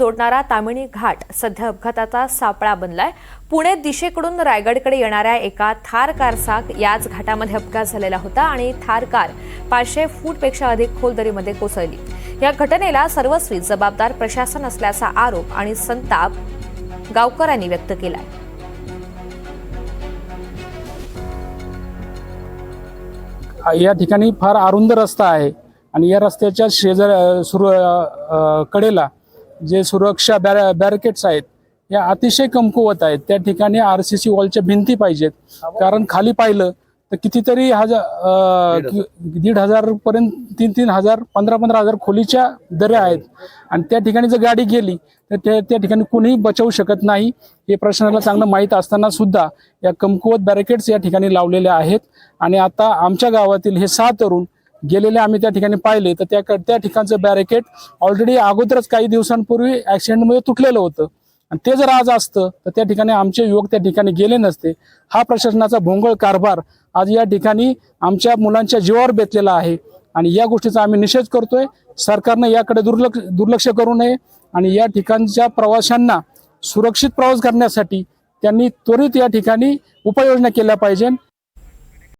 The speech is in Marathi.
जोडणारा तामिणी घाट सध्या अपघाताचा सापळा बनलाय. पुणे दिशेकडून रायगडकडे येणाऱ्या एका थार कारचा याच घाटामध्ये अपघात झालेला होता आणि थार कार पाचशे फूटपेक्षा अधिक खोल दरीमध्ये कोसळली. या घटनेला सर्वस्वी जबाबदार प्रशासन असल्याचा आरोप आणि संताप गावकऱ्यांनी व्यक्त केलाय. या ठिकाणी फार अरुंद रस्ता आहे आणि या रस्त्याच्या शेजार सुरू कडेला जे सुरक्षा बॅर बॅरिकेड्स आहेत या अतिशय कमकुवत आहेत. त्या ठिकाणी आर सी सी वॉलच्या भिंती पाहिजेत. कारण खाली पाहिलं तर कितीतरी हजार दीड हजार पर्यंत तीन तीन हजार पंधरा पंधरा हजार खोलीच्या दऱ्या आहेत. आणि त्या ठिकाणी जर गाडी गेली तर त्या त्या ठिकाणी कुणीही बचावू शकत नाही. हे प्रशासनाला चांगलं माहीत असताना सुद्धा या कमकुवत बॅरिकेड्स या ठिकाणी लावलेले आहेत. आणि आता आमच्या गावातील हे सहा तरुण गेलेले आम्ही त्या ठिकाणी पाहिले. तर त्या त्या ठिकाणचं बॅरिकेड ऑलरेडी अगोदरच काही दिवसांपूर्वी ॲक्सिडेंटमध्ये तुटलेलं होतं. आणि ते जर आज असतं तर त्या ठिकाणी आमचे युवक त्या ठिकाणी गेले नसते. हा प्रशासनाचा भोंगळ कारभार आज या ठिकाणी आमच्या मुलांच्या जीवावर बेतलेला आहे. आणि या गोष्टीचा आम्ही निषेध करतोय. सरकारनं याकडे दुर्लक्ष दुर्लक्ष करू नये. आणि या ठिकाणच्या प्रवाशांना सुरक्षित प्रवास करण्यासाठी त्यांनी त्वरित या ठिकाणी उपाययोजना केल्या पाहिजे